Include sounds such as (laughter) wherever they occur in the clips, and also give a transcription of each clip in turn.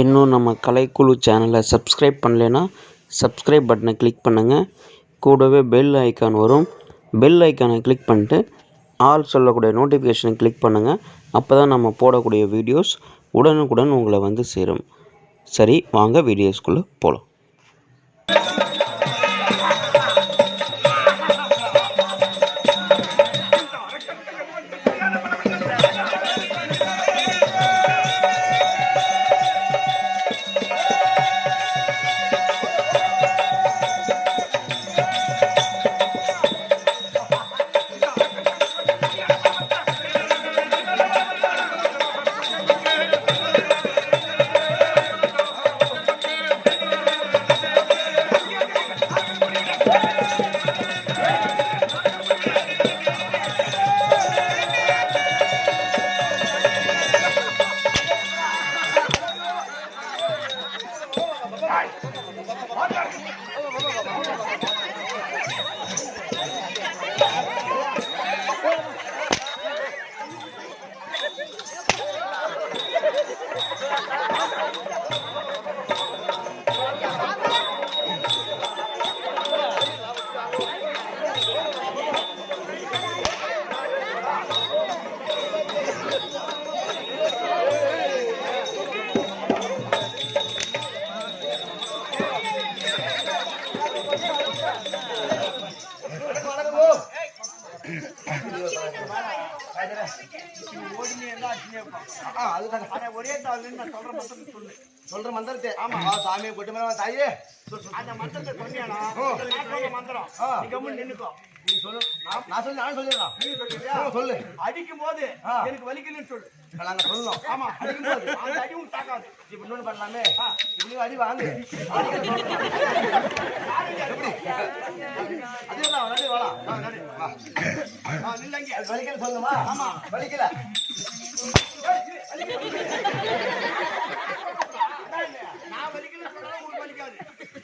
இன்னும் நம்ம கலைக்குழு சேனலை சப்ஸ்கிரைப் பண்ணலைன்னா சப்ஸ்கிரைப் பட்டனை கிளிக் பண்ணுங்கள் கூடவே பெல் ஐக்கான் வரும். பெல் ஐக்கானை கிளிக் பண்ணிட்டு ஆல் சொல்லக்கூடிய நோட்டிஃபிகேஷனை கிளிக் பண்ணுங்கள் அப்போ தான் நம்ம போடக்கூடிய வீடியோஸ் உடனுக்குடன் உங்களை வந்து சேரும். சரி வாங்க வீடியோஸ்குள்ளே போகலாம் சொல்ற மந்திரத்தை சொல்லு. சொல்ற மந்திரத்தை. ஆமா. சாமியை கொட்டு மேல தாயே. அந்த மந்திரத்தை சொன்னியானா மந்திரம். நீ நின்னுக்கோ. நீ சொல்லு நான் சொல்லு நான் சொல்லியா சொல்லு அடிக்கும் போது எனக்கு வலிக்கலன்னு சொல்லு நாங்க சொல்லணும் ஆமா அடிக்கும் போது அந்த அடி உன் தாக்காது இப்ப இன்னொன்னு பண்ணலாமே இப்ப நீ அடி வாங்கு எப்படி அதேதான் நடி வாடா வா, நடி வா ஆ, நில்லங்க அது வலிக்கல சொல்லுமா ஆமா வலிக்கல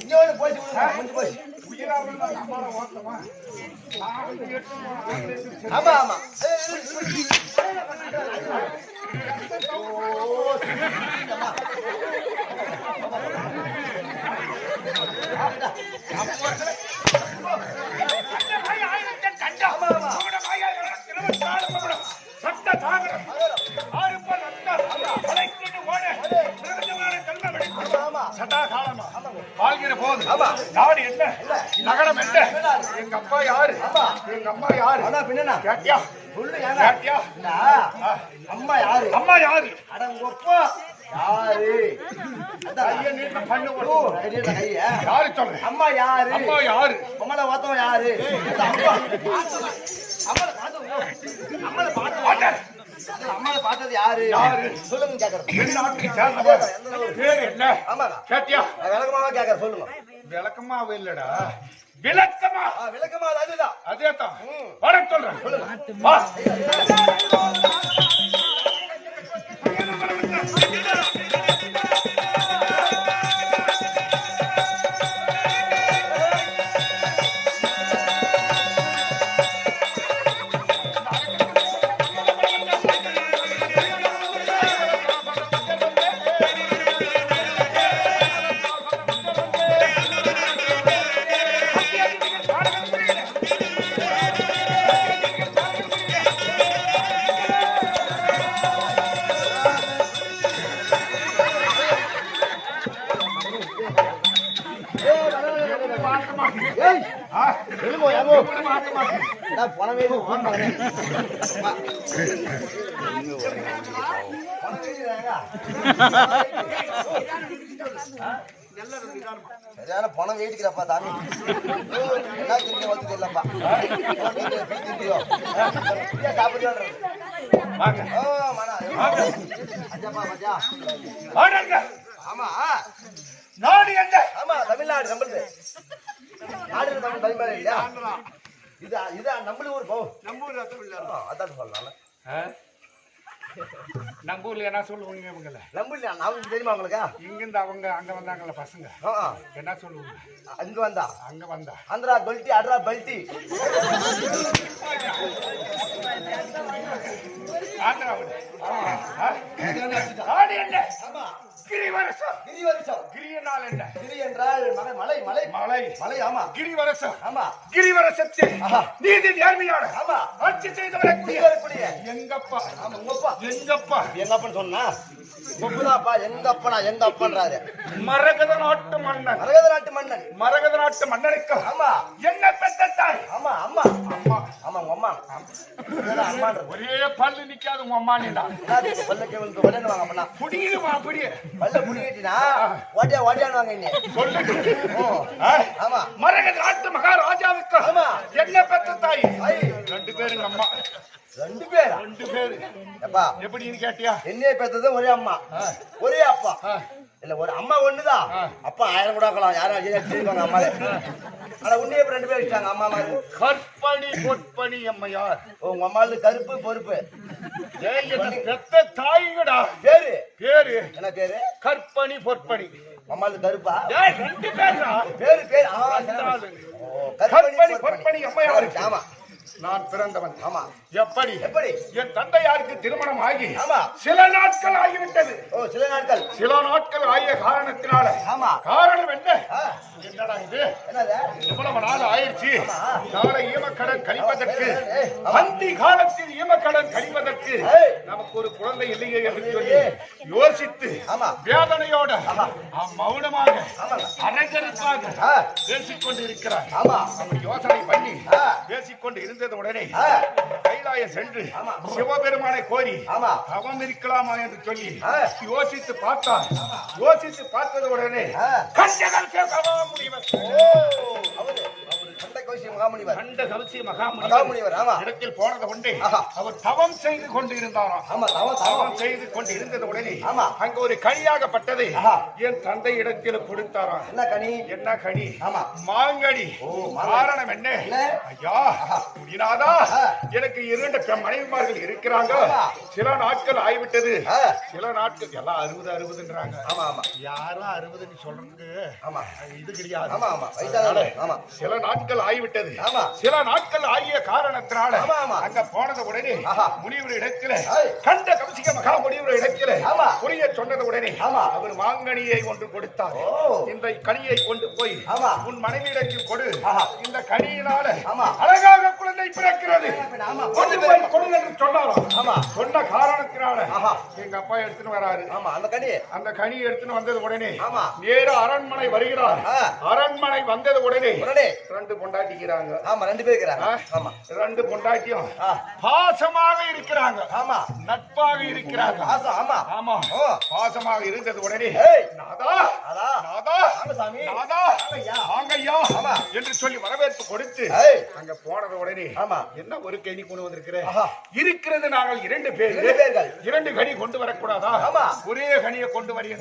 இங்க வந்து போய் ஆமா ஆமா. வாழ்கிற போது நாடு என்ன? நகரம் என்ன? எங்க அப்பா யாரு? எங்க அம்மா யாரு? பின்னா கேட்டியா? சொல்லு கேட்டியா? அம்மா யாரு? அம்மா யாரு? அடங்கொப்பா யாரு? அதான் ஐயா நீட்ட பண்ணு. ஐடியா கையா யாரு சொல்லு அம்மா யாரு? அம்மா யாரு? அம்மால பார்த்தவன் யாரு? அந்த அம்மா. அம்மால பார்த்தவன் அம்மால பார்த்தது யாரு? யாரு? சொல்லுங்க சேர்ந்தவன் பேர் என்ன? ஆமாங்க கேட்டியா? விளக்கமாவா கேக்குற சொல்லுங்க விளக்கமா இல்லடா. விளக்கமா. விளக்கமா அது அதுதான். அதே தான் வர சொல்றேன். போன வேலை போன் பண்ணேன் நல்லா இருக்கு நிதானமா. சரியான பணம் வேடிக்கிறப்பா ஓ, என்ன கிரிக்கெட் வந்து தெரியலப்பா சாப்பிடுவோம். ஆமா. நாடு என்ன ஆமா தமிழ்நாடு நம்மளுது. நாடு தமிழ் தமிழ்நாடு இல்லையா? இது இது நம்மளுக்கு ஊர் போ நம்ம ஊர் ரத்தம் இல்ல அதான் சொல்லலாம் நம்ம ஊர்ல என்ன சொல்லுவாங்க இவங்கள நம்ம நான் தெரியுமா உங்களுக்கு இங்கிருந்து அவங்க அங்க வந்தாங்கல்ல பசங்க ஆ, ஆ. என்ன சொல்லுவாங்க அங்க வந்தா அங்க வந்தா ஆந்திரா பெல்ட்டி அட்ரா பெல்ட்டி என்ன கிரிவரசம். கிரிவரிசம். கிரியனால் என்ன? கிரி என்றால் மலை மலை மலை. மலை. மலை ஆமா. கிரிவரசம். ஆமா. கிரிவரசத்தில். நீதி நேர்மையான ஆமா. ஆட்சி செய்து வரக்கூடிய குடியேறக்கூடிய எங்கப்பா? ஆமா உங்கப்பா. எங்கப்பா? எங்க அப்பன் சொன்னா உப்புதாப்பா எங்க அப்பனா எங்க அப்பன்றாரு மரகத நாட்டு மன்னன். மரகத நாட்டு மன்னன். மரகத நாட்டு மன்னனுக்கு ஆமா. என்ன பெத்த தாய்? ஆமா ஆமா. அம்மா ஆமா உங்க அம்மா. ஒரே பல்லு நிக்காது உங்க அம்மா நீடா எல்லாத்துக்கும் பல்லக்கு வந்து விளையாடுவாங்க அப்பனா புடிக்குதுமா அப்படியே பல்ல புடிக்கிட்டினா ஓட்டியா ஓட்டியாடுவாங்க இன்னி சொல்லு ஓ ஆ? ஆமா. மரகத நாட்டு மகாராஜாவுக்கு ஆமா. என்ன பெத்த தாய்? ரெண்டு பேரும் அம்மா. ரெண்டு பேரா? ரெண்டு பேரு. எப்பா? எப்படின்னு கேட்டியா? என்னைய பெத்தது ஒரே அம்மா. ஒரே அப்பா. இல்ல ஒரு அம்மா ஒண்ணுதான். அப்பா ஆயிரம் கூட ஆக்கலாம். யாரும் வச்சிருக்காங்க அம்மாவே ஆனா உன்னைய இப்ப ரெண்டு பேர் வச்சாங்க அம்மா மாதிரி கற்பணி பொற்பணி அம்மையார். உங்க அம்மாவுக்கு கருப்பு பொறுப்பு. பெத்த தாய்ங்கடா. பேரு? பேரு. என்ன பேரு? கற்பணி பொற்பணி. அம்மாவுக்கு கருப்பா? ரெண்டு பேரா? பேரு பேரு. கற்பணி பொற்பணி அம்மையார். ஆமா. நான் பிறந்தவன். ஆமா. எப்படி? எப்படி? என் தந்தையாருக்கு திருமணம் ஆகி ஆமா. சில நாட்கள் ஆகிவிட்டது. ஓ சில நாட்கள். சில நாட்கள் ஆகிய காரணத்தினால. ஆமா. காரணம் என்ன? என்னடா இது? இவ்வளவு நாள் ஆயிடுச்சு? நாளை ஈமக்கடன் கழிப்பதற்கு. அந்தி காலத்தில் ஈமக்கடன் கழிப்பதற்கு. நமக்கு ஒரு குழந்தை இல்லையே என்று சொல்லி யோசித்து ஆமா. வேதனையோட மௌனமாக ஆமாங்க. அரங்கரிப்பாக ஆ, பேசிக் கொண்டு இருக்கிறார் ஆமா அப்படி யோசனை பண்ணி. பேசிக்கொண்டு இருந்தது உடனே ஆ, கைலாயம் சென்று. சிவபெருமானை கோரி ஆமா. அவன் இருக்கலாமா என்று சொல்லி. யோசித்து பார்த்தார் யோசித்து பார்த்தது உடனே. கஞ்சகல் கேசவா முனிவர் ஓ அவரு அவரு சண்டை கோஷி மகாமுனிவர். கண்ட கவசிய மகாமுனிவர். மகாமுனிவர் ஆமா. இடத்தில் போனது கொண்டே ஆஹா. அவர் தவம் செய்து கொண்டு இருந்தாராம் ஆமா தவம் தவம். தவம் செய்து கொண்டு இருந்தது உடனே ஆமா. அங்க ஒரு கனியாகப்பட்டதை. என் தந்தை இடத்தில் கொடுத்தாராம். என்ன கனி? என்ன கனி? ஆமா. மாங்கனி. காரணம் என்ன? ஐயா முடியாதா. எனக்கு இரண்டு மனைவிமார்கள் இருக்கிறாங்க. சில நாட்கள் ஆகிவிட்டது. சில நாட்கள் எல்லாம் அறுபது அறுபதுன்றாங்க. ஆமா ஆமா. யாரும் அறுபதுன்னு சொல்றதுக்கு ஆமா. இது கிடையாது. ஆமா ஆமா. சில நாட்கள் ஆகிவிட்டது ஆமா. சில நாட்கள் ஆகிய காரணத்தினால. அங்க போனது உடனே. முனிவர் இடத்துல. கண்ட கவசிக்க மகா முனிவர் இடத்துல ஆமா. புரிய சொன்னது உடனே. அவர் மாங்கனியை ஒன்று கொடுத்தார். இந்த கனியை கொண்டு போய். உன் மனைவியிடத்தில் கொடு. இந்த கனியினால. அழகாக குழந்தை பிறக்கிறது. கொண்டு போய் கொடுங்க என்று சொன்னாராம் ஆமா. சொன்ன காரணத்தினால. எங்க அப்பா எடுத்துன்னு வராரு ஆமா அந்த கனி அந்த கனி எடுத்துன்னு வந்தது உடனே. நேர அரண்மனை வருகிறார். அரண்மனை வந்தது உடனே உடனே ரெண்டு பொண்டாட்டிக்கிறாங்க ஆமா ரெண்டு பேர் இருக்கிறாங்க? ஆமா ரெண்டு பொண்டாட்டியும். பாசமாக இருக்கிறாங்க ஆமா நட்பாக இருக்கிறாங்க ஆசம் ஆமா ஆமா. பாசமாக இருந்தது உடனே. நாதா நாதா சாமி. நாதா. வாங்கய்யா ஆமா. என்று சொல்லி வரவேற்பு கொடுத்து. அங்க போனது உடனே ஆமா. என்ன ஒரு கனி கொண்டு வந்திருக்கிறேன். இருக்கிறது நாங்கள் இரண்டு பேர் இரண்டு கனி கொண்டு வரக்கூடாதா ஆமா. ஒரே கனியை கொண்டு வரீங்க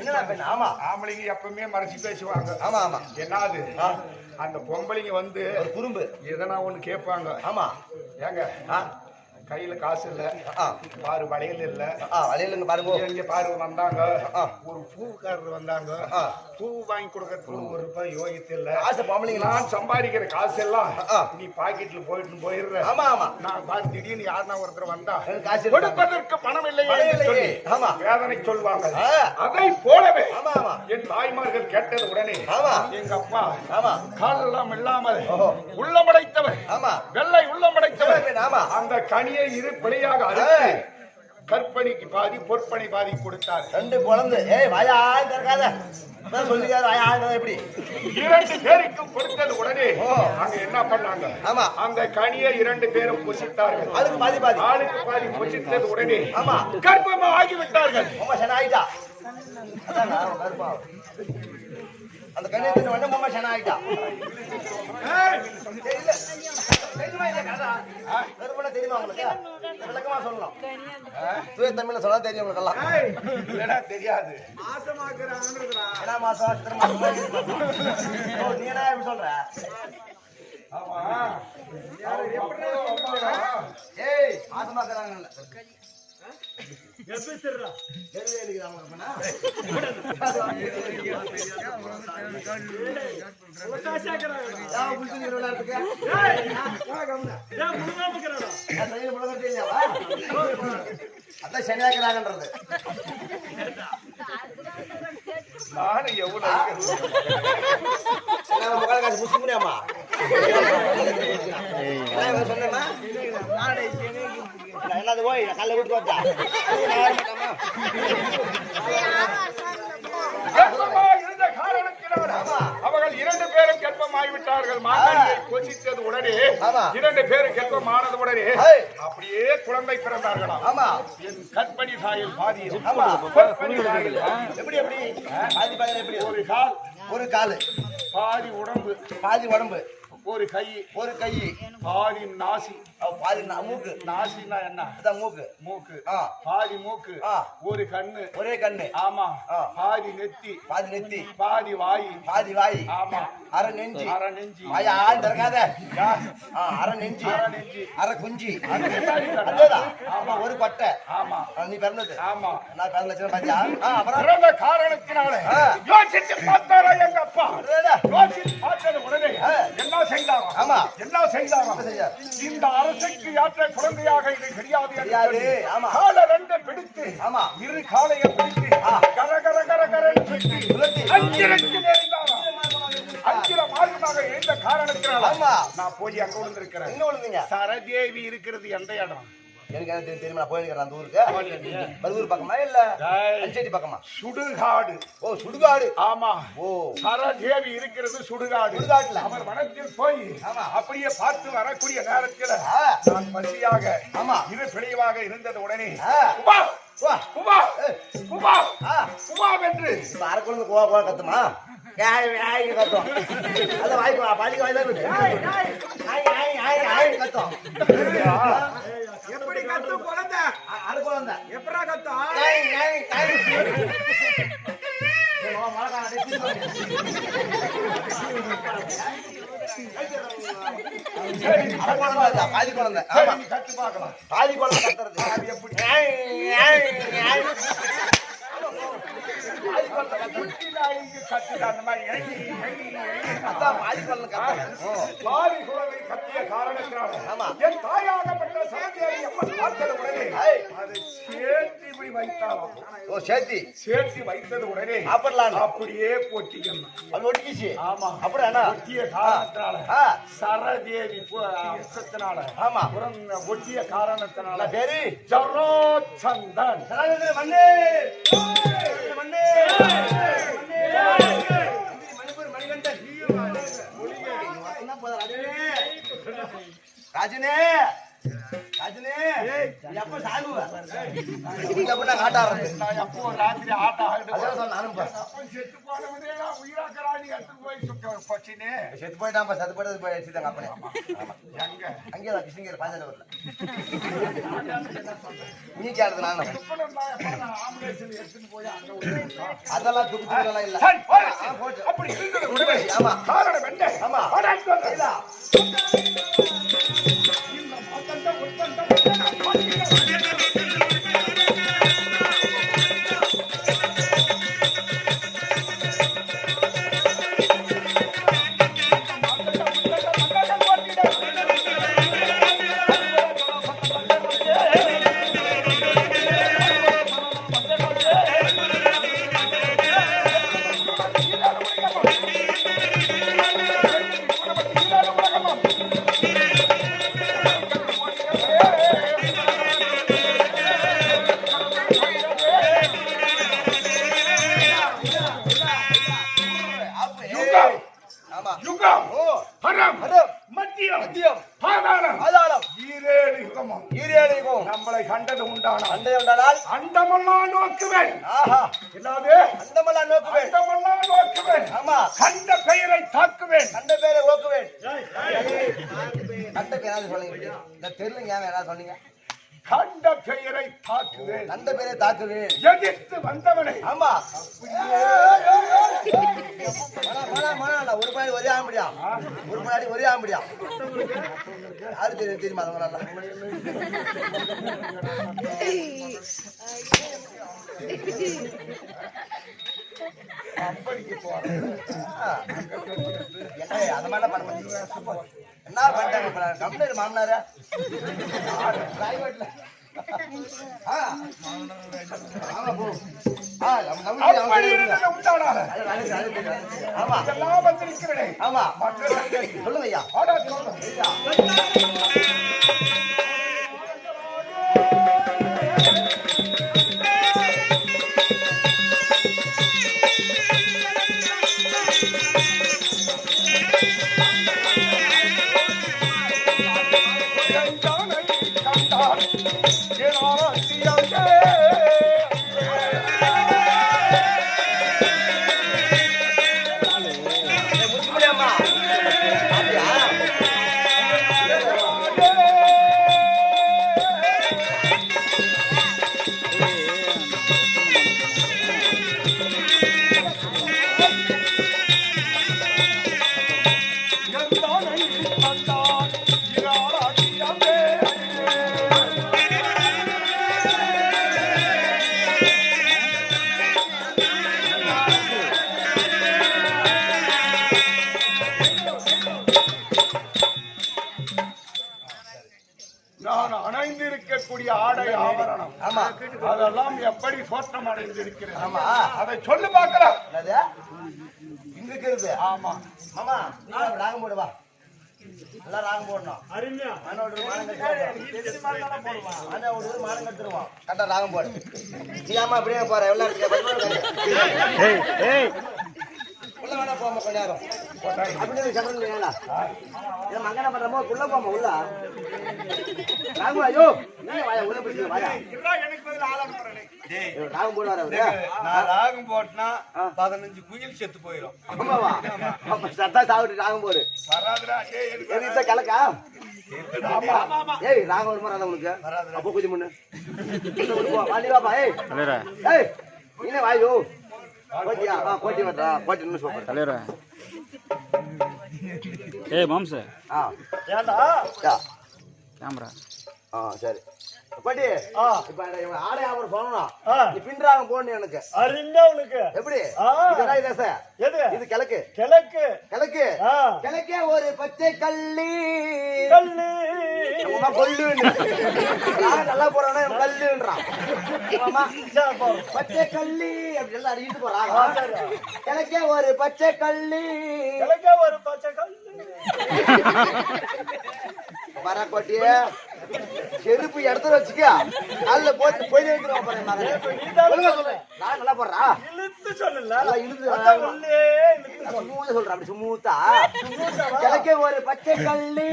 ஆமா ஆம்பளைங்க எப்பவுமே மறைச்சு பேசுவாங்க ஆமா ஆமா என்னது. அந்த பொம்பளைங்க வந்து ஒரு குறும்பு. எதனா ஒண்ணு கேட்பாங்க ஆமா. ஏங்க ஆ? கையில காசு இல்ல பாரு வளையல் இல்ல ஆ வழியிலங்க பாருங்க இங்க பாரு வந்தாங்க. ஒரு பூக்காரர் வந்தாங்க. பூ வாங்கி கொடுக்கறதுக்கு ஒரு ரூபாய் யோகித்து இல்ல ஆசை பொம்பளைங்களா நான் சம்பாதிக்கிற காசு எல்லாம். நீ பாக்கெட்ல போயிட்டு போயிடுற ஆமா ஆமா நான் பாரு திடீர்னு யாருன்னா ஒருத்தர் வந்தா காசு. கொடுப்பதற்கு பணம் இல்லையே. ஆமா. வேதனை சொல்வாங்க. அதை போலவே ஆமா ஆமா என் தாய்மார்கள் கேட்டது உடனே ஆமா. எங்க அப்பா ஆமா காலெல்லாம் இல்லாமல் ஓஹோ. உள்ளமடைத்தவர் ஆமா வெள்ளை உள்ளமடைத்தவர் பெண், ஆமா அந்த கனியை இரு பிழையாக அறுத்து கற்பனைக்கு பாதி பொற்பனை பாதி கொடுத்தார். ரெண்டு குழந்தை. ஏய் வாயா திறக்காத. சொல்லிக்காத வாயா எப்படி? இரண்டு பேருக்கும் கொடுத்தது உடனே. அங்க என்ன பண்ணாங்க? ஆமா. அந்த கனியை இரண்டு பேரும் புசித்தார்கள். அதுக்கு பாதி பாதி. ஆளுக்கு பாதி புசித்தது உடனே ஆமா. கர்ப்பமா ஆகிவிட்டார்கள் ரொம்ப சரி ஆயிட்டா? அதான் நான் கருப்பா. அந்த கண்ணை தின்ன உடனே மாமா சனா ஆயிட்டா. ஏய், தெரியல தெரியுமா உங்களுக்கு? விளக்கமா சொல்லணும். தூய தமிழ்ல சொன்னா தெரியும் உங்களுக்கு தெரியாது. நீ என்ன சொல்ற? எப்படி சொல்றாங்க? ஏய் தெரியவே இல்லையா அவங்க அப்பனா? அதான் சனியாக்குறாங்கன்றது நானும் எவ்வளவு இருக்கிறது? காசு முடியாமா என்னது போய் காலைல வீட்டுக்கு வந்தா அவர்கள் இரண்டு பேரும் கர்ப்பமாகிவிட்டார்கள் மாங்கல்யை கொசித்தது உடனே ஆமா. இரண்டு பேரும் கர்ப்பமானது உடனே. அப்படியே குழந்தை பிறந்தார்களாம் ஆமா. என் ஆமா. கற்பணி சாயல் எப்படி எப்படி? பாதி பாதி எப்படி? ஒரு கால் ஒரு காலு. பாதி உடம்பு. பாதி உடம்பு. ஒரு கை. ஒரு கை. பாதி நாசி. பாதி மூக்கு. நாசினா என்ன? அதான் மூக்கு. மூக்கு. பாதி மூக்கு. ஒரு கண்ணு. ஒரே கண்ணு. ஆமா. பாதி நெத்தி. பாதி நெத்தி. பாதி வாய். பாதி வாய். ஆமா. அரை நெஞ்சு. அரை நெஞ்சி. வாய் ஆள் திறக்காத. அரை நெஞ்சு. அரை நெஞ்சி. அரை குஞ்சு. சரி, அதேதான் ஆமா. ஒரு கொட்டை ஆமா. நீ பிறந்தது. ஆமா. நான் பிறந்த லட்சம் பாத்தியா? ஆ, அப்புறம்? பிறந்த காரணத்தினால ஆ. யோசிச்சு பார்த்தாரா எங்க அப்பா? அடடா. யோசிச்சு பார்த்தது உடனே ஆ. என்ன செய்தாரா ஆமா. என்ன செய்தாரா? அரசுக்கு ஏற்ற குழந்தையாக இது கிடையாது கிடையாது. காலை ரெண்டு பிடித்து ஆமா இரு காலையை பிடித்து. கர கர கர சுழற்றி. அஞ்சிரக்கு நேர்ந்தாரா அஞ்சிர மார்க்கமாக எழுந்த காரணத்தினால ஆமா. நான் போய் அங்க விழுந்திருக்கிறேன் எங்க விழுந்தீங்க சரதேவி இருக்கிறது எந்த இடம் எனக்கு என்ன தெரியும்? நான் போயிருக்கிறேன் அந்த ஊருக்கு? பருவூர் பக்கமா இல்ல. அஞ்சேரி பக்கமா? சுடுகாடு. ஓ சுடுகாடு. ஆமா. ஓ. சரதேவி இருக்கிறது சுடுகாடு. சுடுகாட்டுல. அவர் வனத்தில் போய் ஆமா. அப்படியே பார்த்து வரக்கூடிய நேரத்தில். நான் பசியாக ஆமா. இரு பிழைவாக இருந்தது உடனே. உமா! உமா. உமா! உமா வென்று. இப்ப அரை குழந்தை கோவா கோவா கத்துமா? கத்தும். அத வாய் பாதிக்கு வாய் தான் இருக்கு ஆய் ஆய் ஆய் ஆய் கத்தும். கத்து குழந்தை. அ- அரை குழந்தை. எப்படா இல்ல, பாதி குழந்தை. ஆமா. கத்து பார்க்கலாம். பாதி குழந்தை கத்துறது. அது எப்படி? கத்திய காரணத்தினால ஆமா. என் தாயாகப்பட்ட சரதேவி அம்மன் பார்த்தது உடனே. அதை சேர்த்து இப்படி வைத்தாலும் ஓ சேர்த்தி சேர்த்து வைத்தது உடனே சாப்பிடலாம் அப்படியே போட்டிக்கணும் அது ஆமா அப்புறம் என்ன ஒட்டிய காரணத்தினால சரதேவி அம்சத்தினால ஆமா ஒட்டிய காரணத்தினால பேரு ஜரோச்சந்தன் மணிகண்டன் ராஜனே ராஜனே எப்ப சாகுவ எப்ப நான் காட்டாடுறது நான் எப்போ ராத்திரி ஆட்டம் ஆகிட்டு நானும் செத்து போனவனே நான் உயிராக்கறானி எடுத்து போய் சுட்ட பச்சினே செத்து போயிட்டான் செத்து போயிட்டு போய் வச்சுட்டாங்க அப்பனே எங்க அங்கே தான் கிருஷ்ணகிரி பாஞ்சாலூர்ல நீ கேட்டது நான் ஆம்புலன்ஸ்ல எடுத்துட்டு போய் அங்க அதெல்லாம் துப்பு துப்புலாம் இல்ல அப்படி ஆமா. காரணம் என்ன ஆமா. அடக்கம். என்னது? அண்டமெல்லாம் நோக்குவேன். அண்டமெல்லாம் நோக்குவேன். ஆமா. கண்ட பெயரை தாக்குவேன். கண்ட பேரை ஓக்குவேன் கண்ட பேர் யாராவது சொல்லுங்க. இந்த தெருலுங்க ஏன் யாராவது சொன்னீங்க? கண்ட பெயரை தாக்குவேன். கண்ட பேரை தாக்குவேன். எதிர்த்து வந்தவனை. ஆமா. ஒரு முன்னாடி ஒரே ஆக முடியும் ஒரு முன்னாடி ஒரே ஆக முடியும் யாரு தெரியும் தெரியுமா அதவங்க அப்படிக்கு போறேன் என்ன அந்த மாதிரிலாம் பண்ண மாட்டீங்க என்ன பண்ணிட்டாங்க மாமனாரா பிரைவேட்ல ஆமா போ ஆ ஆமா. அதெல்லாம் எப்படி தோற்றம் அடைந்திருக்கிறது? ஆமா. அதை சொல்லு பார்க்கலாம். இங்க இருக்கிறது ஆமா. மாமா நீ ராகம் போடு வா. எல்லாம் ராகம் போடணும். அண்ணா ஒரு மானம் கட்டுருவான் கரெக்டா ராகம் போடு. நீ ஆமா அப்படியே போற. எவ்வளவு உள்ள வேணா போமா கொஞ்ச நேரம். அப்படியே சட்டம் இல்லையா இதை மங்கன பண்றமோ உள்ள போமா உள்ள. ராகம் ஐயோ நீ வாயா உள்ள போய் வாயா. எனக்கு பதில் ஆள் அனுப்புறேன் ராகம் போடுவார் அவரு. நான் ராகம் போட்டனா ஆ. பதினஞ்சு குயில் செத்து போயிடும் ஆமாவா? அப்ப சத்தா சாப்பிட்டு ராகம் போடு. வராதுடா ஏய் எனக்கு எது இந்த கிழக்கா ஏய் ராகம் வருமா ராதா உனக்கு. அப்போ கொஞ்சம் முன்னு. வாடி வாப்பா ஏய். ஏய் நீனே வாயோ. கோட்டியா ஆ கோட்டி வந்தா கோட்டி நின்னு சொல்றேன் தலைவர. ஏய் மாம்ச. ஆ. ஏண்டா? யா. கேமரா. ஆ சரி. கோட்டி ஆ. இப்ப இவன் ஆடை அவர் சொல்லணும் ஆ. நீ பின்றாகம் போடணும் எனக்கு. அறிஞ்சா உனக்கு. எப்படி? சார். எது? இது கிழக்கு. கிழக்கு. கிழக்கு. கிழக்கே ஒரு பச்சை கள்ளி கல்லு. நான் நல்லா போறானா கல்லுன்றான். பச்சை கள்ளி அப்படி எல்லாம் அறிவிட்டு போறாங்க கிழக்கே ஒரு பச்சை கள்ளி கிழக்கே ஒரு பச்சை கல்லு. வர கோட்டிய செருப்பு இடத்துல வச்சுக்க. நல்ல போட்டு போய் வைக்கிறோம். நான் நல்லா போடுறா? இழுத்து சொல்லல. இழுத்து. சும்மா சொல்றேன் அப்படி சும்மூத்தா? கிழக்கே ஒரு பச்சை கள்ளி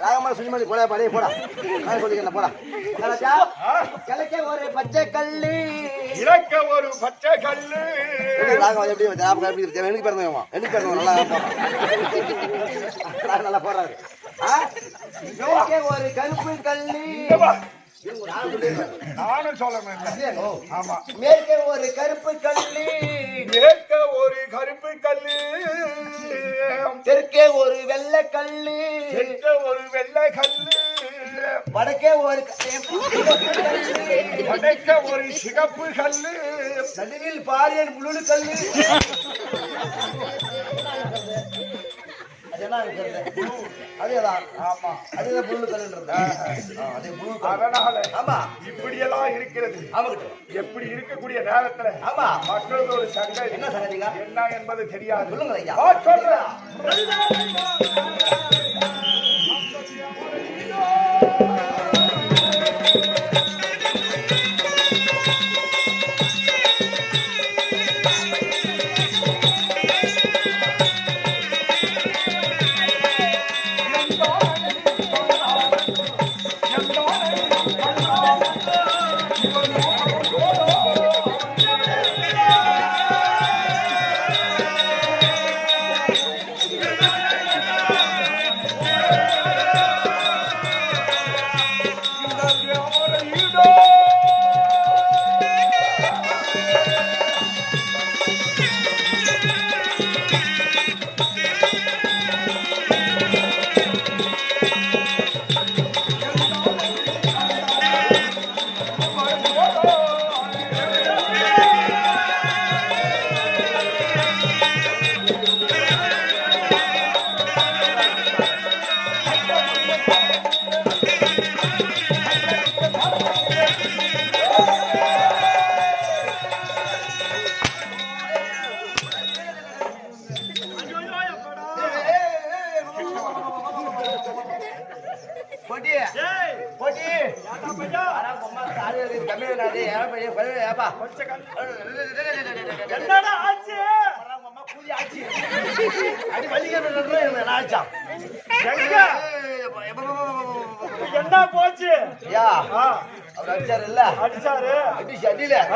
அப்பா, ராகமா சுனிமணி போடா பாடி போடா. நான் சொல்லிக்கிறேன் போடா. கிழக்கே ஒரு பச்சை கள்ளி இறக்க ஒரு பச்சை கல்லு. ராகம் எப்படி ஞாபகம் எப்படி இருக்கு? எனக்கு பிறந்தவன் எனக்கு பிறந்தவன்? நல்லா நல்லா போடுறாரு. ஒரு கருப்பு கள்ளி நானும் சொல்லணும். ஆமா. மேற்கே ஒரு கருப்பு கள்ளி ஏற்க ஒரு கருப்பு கல்லு. தெற்கே ஒரு வெள்ளை கள்ளி எட்ட ஒரு வெள்ளை கல்லு. வடக்கே ஒரு. வடக்க ஒரு சிகப்பு கல்லு. நடுவில் பாரியன் முழு கல்லு. அதெல்லாம் இருக்கிறது. அதேதான். ஆமா. அதுதான் புல்லு கல்லுன்றது அதே கல்லு. அதனால ஆமா. இப்படியெல்லாம் இருக்கிறது. ஆமாக்கிட்ட. எப்படி இருக்கக்கூடிய நேரத்துல ஆமா. மற்றொரு ஒரு என்ன சங்கதிங்க என்ன என்பது தெரியாது. சொல்லுங்க ஐயா.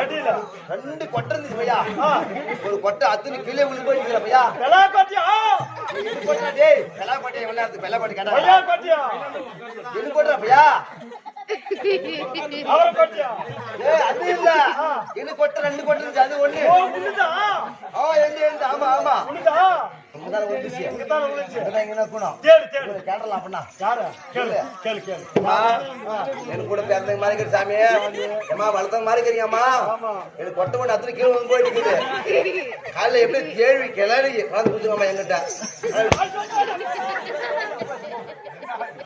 அடியில. ரெண்டு கொட்டை இருந்துச்சு பையா. ஒரு கொட்டை அத்தனை கீழே விழுந்து போயிருக்கிற பையா. வெளா கொட்டியா டேய் வெளா கொட்டையை விளையாடுறது வெளா கொட்டை? கடை வெளா பையா. அது இல்ல இது கொட்ட அது ஒண்ணு ஆ எந்த எந்த ஆமா ஆமா. அங்கதான் ஒழுந்துச்சு அங்கதான் கூட பிறந்த மாதிரி இருக்கிற சாமி வளர்த்த மாதிரி எனக்கு கொட்ட கொண்டு அத்தனை கீழே வந்து போயிட்டு காலைல எப்படி கேள்வி கிளறி வளர்ந்து கொடுத்துக்கோமா எங்கிட்ட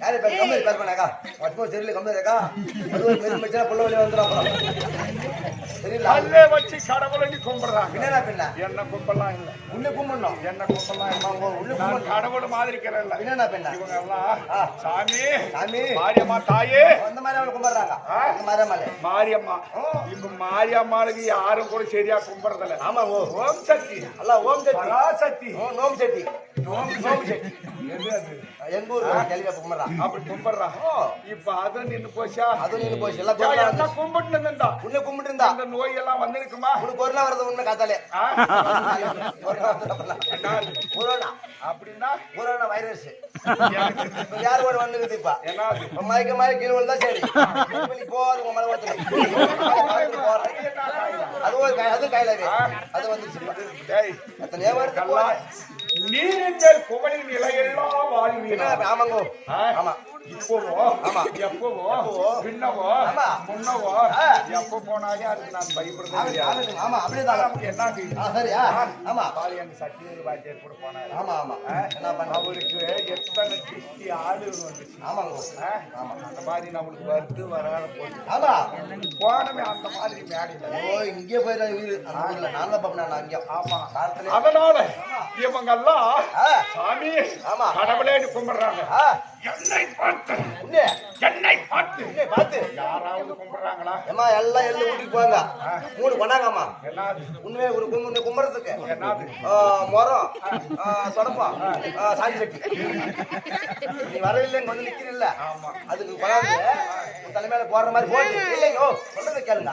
யாரு பேர் கம்மி பேர் பண்ணாக்கா மொத்தமும் தெரியல கம்மி இருக்கா? அது ஒரு பெரிய மச்சா புள்ள வழி வந்துடும் அப்புறம் கல்லே வச்சு கடவுளை கும்பிடுறாங்க. என்ன கும்பலாம் இல்ல. உள்ள கும்பிடணும். என்ன கும்பலாம் இல்ல. உள்ள கடவுள் மாதிரி இருக்கிறல்ல என்னடா சாமி சாமி. மாரியம்மா தாயே. அந்த மாதிரி அவங்க கும்பிடுறாங்க. மாரியம்மா. இப்ப மாரியம்மாளுக்கு யாரும் கூட சரியா கும்பிடுறதில்ல. ஆமா ஓம் சக்தி. அல்ல ஓம் சக்தி. சக்தி. ஓம் சக்தி. ஓம் ஊர் கேள்வியா இப்ப அது நின்று போச்சா? அது நின்னு போச்சு. கும்பிட்டு இருந்தா? உள்ள கும்பிட்டு இருந்தா நோய் எல்லாம் வந்திருக்குமா உங்களுக்கு கொரோனா வரது உண்மை காத்தாலே. அப்படின்னா? Corona virus. யாரு? ஒரு வந்துக்குது இப்பா மயக்க மாதிரி கீழ் விழுந்தா சரி. போவாது உங்க மலை அது ஒரு அது கையில அது வந்துச்சு நீரின் புகழின் நிலையெல்லாம் வாழ்வீங்க ஆமாங்கோ. ஆமா. இப்போவோ எப்போவோ? பின்னவோ? முன்னவோ? எப்போ போனாலே அதுக்கு நான் பயப்படுறேன் ஆமா அப்படியே தான் என்ன சரியா? ஆமா. பாலியன் சட்டியூர் பாட்டியர் கூட போனாரு. ஆமா ஆமா. என்ன பண்ண? அவருக்கு எத்தனை கிருஷ்டி ஆடு ஆமாங்க ஆமா அந்த மாதிரி நம்மளுக்கு வருது வராத போகுது. ஆமா. போனமே அந்த மாதிரி மேடையில்? ஓ இங்கே போயிடலாம் இவரு. நான் தான் பாப்பேன் நான் அங்கே ஆமா. காலத்துல. அதனால இவங்கெல்லாம் சாமி ஆமா. கடவுளேன்னு கும்பிடுறாங்க. என்னை பார்த்து. என்னை? பார்த்து. என்னை பார்த்து? யாராவது கும்பிடுறாங்களா? ஏமா எல்லாம் எள்ளு ஊட்டிட்டு போங்க. மூணு பண்ணாங்கம்மா உண்மையே ஒரு கும்பு கும்புறதுக்கு. மரம். தொடப்பா. சாஞ்சி சட்டி நீ வரவில்லை வந்து நிக்கிறீல்ல. அதுக்கு கொண்டாந்து உன் தலைமையில போடுற மாதிரி போட்டு இல்லையோ சொல்றதை கேளுங்க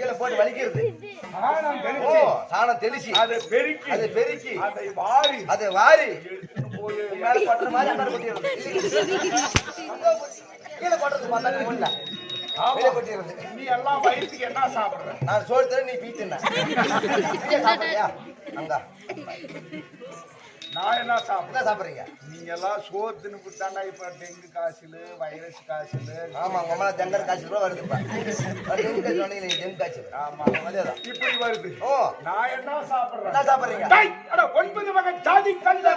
கீழே போட்டு வலிக்கிறது. சாணம் தெளிச்சு. அதை பெருக்கி. அதை பெருக்கி. அதை வாரி. அதை வாரி. மேல பட்டுற மாதிரி அண்ணா கொட்டிடுறது கீழே நான் சோறு நீ பீத்து என்ன? (laughs) நான் என்ன சாப்பிட சாப்பிட்றீங்க? நீங்க எல்லாம் சோறு தின்னுட்டாண்டா இப்ப டெங்கு காய்ச்சல் வைரஸ் காய்ச்சல். ஆமா உங்க டெங்கர் காய்ச்சல் கூட வருதுப்பா சொன்னீங்க டெங்கு காய்ச்சல். ஆமா அதேதான். இப்படி வருது. ஓ. நான் என்ன சாப்பிடுறேன்? சாப்பிட்றீங்க? சாப்பிடுறீங்க அட ஒன்பது வகை ஜாதி கண்ட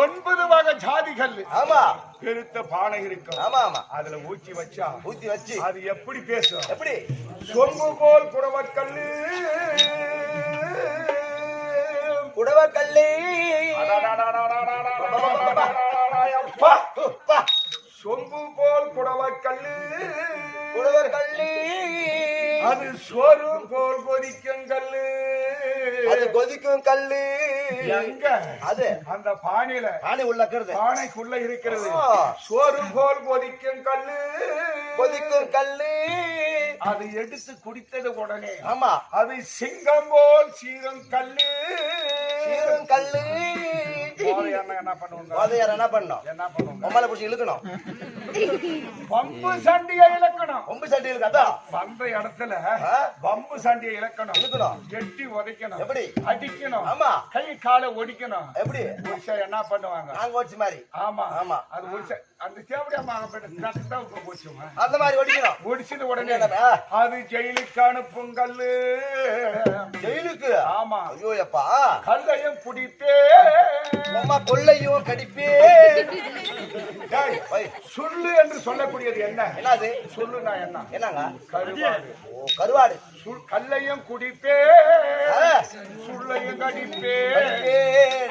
ஒன்பது வகை ஜாதிகள் ஆமா பெருத்த பானை இருக்கும் ஆமா ஆமா அதுல ஊச்சி வச்சா ஊத்தி வச்சு அது எப்படி பேசும் எப்படி சொம்பு போல் குடவக்கல்லு குடவக்கல்லு சொம்பு போல் குடவக்கல்லு புலவர் கள்ளி. அது சோறு போல் கொதிக்கும் கல்லு அது கொதிக்கும் கல்லு எங்க? அது. அந்த பானையில. ஆணி உள்ளக்கிறது பானைக்குள்ள இருக்கிறது. ஆ. சோறு போல் கொதிக்கும் கல்லு கொதிக்கும் கல்லு அது எடுத்து குடித்தது உடனே. ஆமா. அது சிங்கம் போல் சீரும் கல்லு சீரும் கல்லு என்ன வாதையார் என்ன பண்ணோம்? என்ன பண்ணுவாங்க? பொம்மலை பிடிச்சி இழுக்கணும். பம்பு சண்டியை இழக்கணும். கொம்பு சட்டி இருக்கு? அதான் வந்த இடத்துல? பம்பு சண்டியை இழக்கணும். இழுக்கணும். எட்டி உதைக்கணும். எப்படி? அடிக்கணும். ஆமா. கை காலை ஒடிக்கணும். எப்படி? ஒரு சிலர் என்ன பண்ணுவாங்க? நாங்க ஓடிச்சு மாதிரி. ஆமா. ஆமா. அது ஒரு சில- அந்த சேவடி அம்மா போச்சுங்க அந்த மாதிரி ஓடிக்கணும் ஒடிச்சது உடனே? அது ஜெயிலுக்கு அனுப்பும் கல்லு ஜெயிலுக்கு? ஆமா. ஐயோ எப்பா கல்லையும் குடிப்பே. அம்மா கொள்ளையும் கடிப்பே சொல்லு என்று சொல்லக்கூடியது என்ன என்னது சொல்லுனா என்ன என்னங்க கருவாடு ஓ கருவாடு கல்லையும் குடிப்பே. சுள்ளையும் கடிப்பே.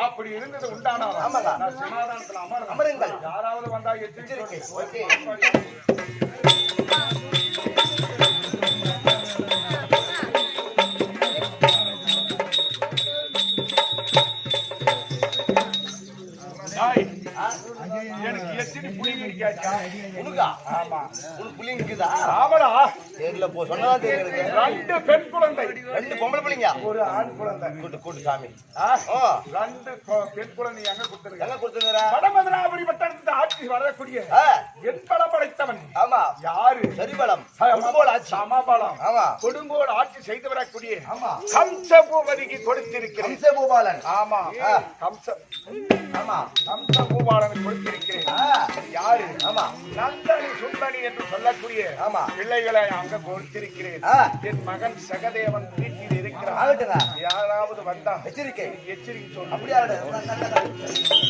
அப்படி இருந்தது உண்டானா ஆமாங்க. நான் சமாதானத்துல. அமருங்கள். யாராவது வந்தா எச்சரிக்கை. ரெண்டு பெண் குழந்தை. ரெண்டு பொம்பளை பிள்ளைங்க. ஒரு ஆண் குழந்தை. கூட்டு கூட்டு சாமி. ரெண்டு பெண் குழந்தை எங்க கொடுத்துருக்க? எங்க வடமதுராபுரி வட்டாரத்து ஆட்சி வரக்கூடிய என் பலம் படைத்தவன். ஆமா. யாரு? சரிபலம். கொடுங்கோல் ஆட்சி. சமபலம். ஆமா. கொடுங்கோல் ஆட்சி செய்து வரக்கூடிய ஆமா. கம்ச பூபதிக்கு கொடுத்திருக்கிறேன். கம்ச பூபாலன் ஆமா. கம்ச ஆமா. கம்ச பூபாலனுக்கு கொடுத்திருக்கிறேன் யாரு? ஆமா. நந்தனி சுந்தனி என்று சொல்லக்கூடிய ஆமா. பிள்ளைகளை அங்க கொடுத்திருக்கிறேன். என் மகன் சகதேவன் வீட்டில் இருக்கிறான். யாராவது வந்தா எச்சரிக்கை. எச்சரிக்கை சொல்லு. அப்படியே.